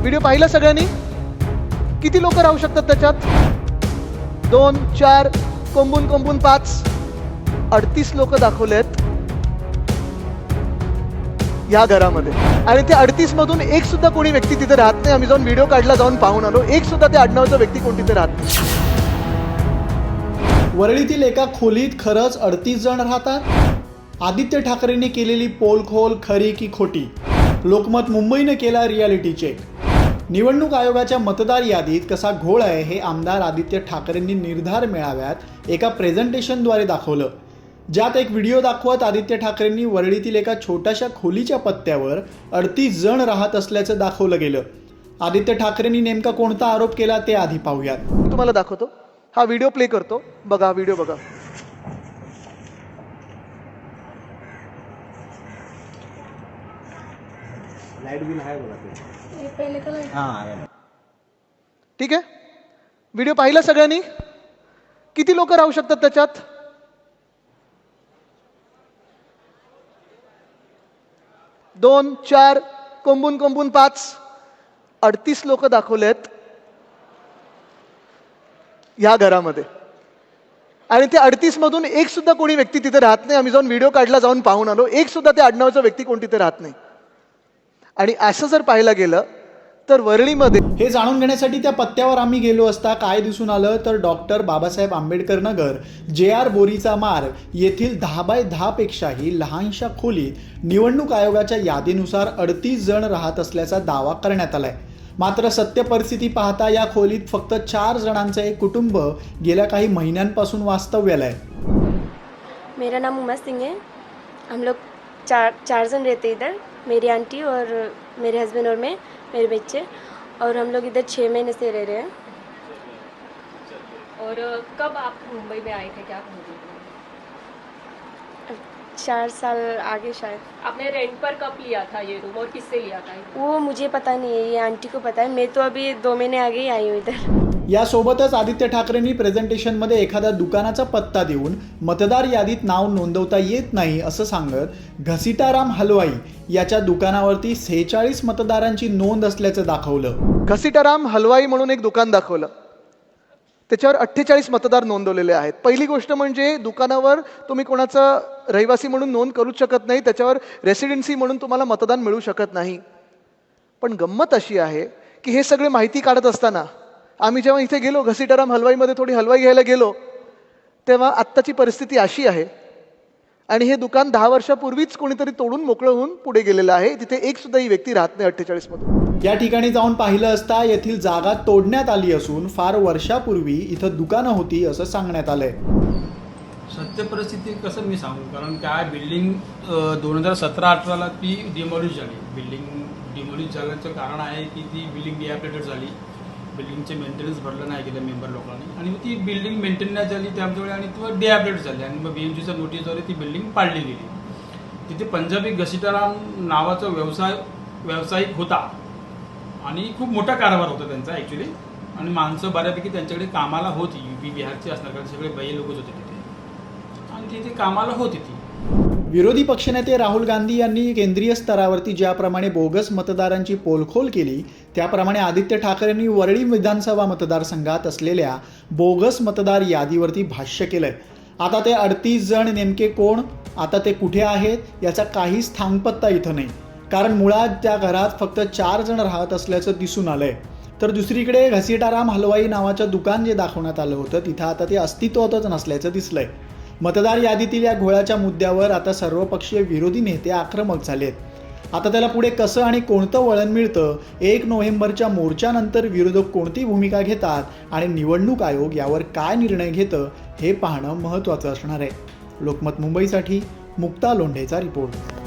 Video पाहिला सगळ्यांनी? किती लोक राहू शकतात त्याच्यात? दोन चार कोंबून कोंबून पाच अडतीस लोक दाखवलेत. या घरामध्ये. आणि ते अडतीस मधून एक सुद्धा कोणी व्यक्ती तिथे राहत नाही. आम्ही जाऊन व्हिडिओ काढला जाऊन पाहून आलो. एक सुद्धा ते आडनावचा व्यक्ती कोण तिथे राहत नाही. वरळीतील एका खोलीत खरंच अडतीस जण राहतात? आदित्य ठाकरेंनी केलेली पोलखोल खरी की खोटी? लोकमत मुंबईने केला रियालिटी चेक निवडणूक आयोगाच्या मतदार यादीत कसा घोळ आहे हे आमदार आदित्य ठाकरेंनी निर्धार मेळाव्यात एका प्रेझेंटेशनद्वारे दाखवलं. ज्यात एक व्हिडिओ दाखवत आदित्य ठाकरेंनी वरळीतील एका छोट्याशा खोलीच्या पत्त्यावर अडतीस जण राहत असल्याचं दाखवलं गेलं. आदित्य ठाकरेंनी नेमका कोणता आरोप केला ते आधी पाहूयात. मी तुम्हाला दाखवतो. हा व्हिडिओ प्ले करतो. बघा व्हिडिओ बघा. लाइट बिल आहे बघा हां ठीक आहे. व्हिडिओ पाहिला सगळ्यांनी? किती लोक राहू शकतात त्याच्यात? दोन चार कोंबून कोंबून पाच. अडतीस लोक दाखवलेत. या घरामध्ये. आणि ते अडतीस मधून एक सुद्धा कोणी व्यक्ती तिथे राहत नाही. आम्ही जाऊन व्हिडिओ काढला जाऊन पाहून आलो. एक सुद्धा ते आडनावचा व्यक्ती कोण तिथे राहत नाही. आणि असं जर पाहायला गेलं तर वरळीमध्ये हे जाणून घेण्यासाठी त्या पत्त्यावर आम्ही गेलो असता काय दिसून आलं तर डॉक्टर बाबासाहेब आंबेडकर नगर जे आर बोरीचा मार्ग येथील दहा बाय दहा पेक्षाही लहानशा खोलीत निवडणूक आयोगाच्या यादीनुसार अडतीस जण राहत असल्याचा दावा करण्यात आलाय. मात्र सत्य परिस्थिती पाहता या खोलीत फक्त चार जणांचं एक कुटुंब गेल्या काही महिन्यांपासून वास्तव्याला आहे. मेरा नाम उमा सिंह है। हम लोग चार चार जन रहते इधर। मेरी आंटी और मेरे हस्बैंड और मैं मेरे बच्चे और हम लोग इधर छः महीने से रह रहे हैं। और कब आप मुंबई में आए थे? क्या मुंबई चार साल आगे शायद। आपने रेंट पर कब लिया था ये रूम और किससे लिया था वो मुझे पता नहीं है ये आंटी को पता है। मैं तो अभी दो महीने आगे ही आई हूँ इधर। यासोबतच आदित्य ठाकरेंनी प्रेझेंटेशनमध्ये एखाद्या दुकानाचा पत्ता देऊन मतदार यादीत नाव नोंदवता येत नाही असं सांगत घसिटाराम हलवाई याच्या दुकानावरती सेहेचाळीस मतदारांची नोंद असल्याचं दाखवलं. घसिटाराम हलवाई म्हणून एक दुकान दाखवलं. त्याच्यावर अठ्ठेचाळीस मतदार नोंदवलेले आहेत. पहिली गोष्ट म्हणजे दुकानावर तुम्ही कोणाचं रहिवासी म्हणून नोंद करूच शकत नाही त्याच्यावर रेसिडेन्सी म्हणून तुम्हाला मतदान मिळू शकत नाही. पण गंमत अशी आहे की हे सगळे माहिती काढत असताना आम्ही जेव्हा इथे गेलो घसिटाराम हलवाईमध्ये थोडी हलवाई घ्यायला गेलो तेव्हा आत्ताची परिस्थिती अशी आहे. आणि हे दुकान दहा वर्षापूर्वीच कोणीतरी तोडून मोकळं होऊन पुढे गेलेलं आहे. तिथे एक सुद्धा ही व्यक्ती राहत नाही अठ्ठेचाळीस मधून या ठिकाणी जाऊन पाहिलं असता येथील जागा तोडण्यात आली असून फार वर्षापूर्वी इथं दुकानं होती असं सांगण्यात आलंय. सत्य परिस्थिती कसं मी सांगू? कारण काय बिल्डिंग दोन हजार सतरा अठराला ती डिमॉलिश झाली. बिल्डिंग डिमॉलिश झाल्याचं कारण आहे की ती बिल्डिंग डिॲपरेटेड झाली. बिल्डिंगचे मेंटेनन्स भरलं नाही गेलं मेंबर लोकांनी. आणि मग ती बिल्डिंग मेंटेन नाही झाली त्यामुळे आणि ती डिॲपरेट झाली. आणि मग बी एम जीच्या नोटीसद्वारे ती बिल्डिंग पाडली गेली. तिथे पंजाबी घसीटाराम नावाचा व्यवसाय व्यावसायिक होता. आणि खूप मोठा कारभार होता त्यांचा ॲक्च्युली आणि माणसं बऱ्यापैकी त्यांच्याकडे कामाला होती. यू पी बिहारची असणार कारण सगळे बाई लोकच होते तिथे. आणि तिथे कामाला होती ती. विरोधी पक्षनेते राहुल गांधी यांनी केंद्रीय स्तरावरती ज्याप्रमाणे बोगस मतदारांची पोलखोल केली त्याप्रमाणे आदित्य ठाकरेंनी वरळी विधानसभा मतदारसंघात असलेल्या बोगस मतदार यादीवरती भाष्य केलंय. आता ते अडतीस जण नेमके कोण? आता ते कुठे आहेत? याचा काहीच थांगपत्ता इथं नाही. कारण मुळात त्या घरात फक्त चार जण राहत असल्याचं दिसून आलंय. तर दुसरीकडे घसीटाराम हलवाई नावाचं दुकान जे दाखवण्यात आलं होतं तिथं आता ते अस्तित्वातच नसल्याचं दिसलंय. मतदार यादीतील या घोळाच्या मुद्द्यावर आता सर्वपक्षीय विरोधी नेते आक्रमक झालेत. आता त्याला पुढे कसं आणि कोणतं वळण मिळतं एक नोव्हेंबरच्या मोर्चानंतर विरोधक कोणती भूमिका घेतात आणि निवडणूक आयोग यावर काय निर्णय घेतं हे पाहणं महत्त्वाचं असणार आहे. लोकमत मुंबईसाठी मुक्ता लोंढेचा रिपोर्ट.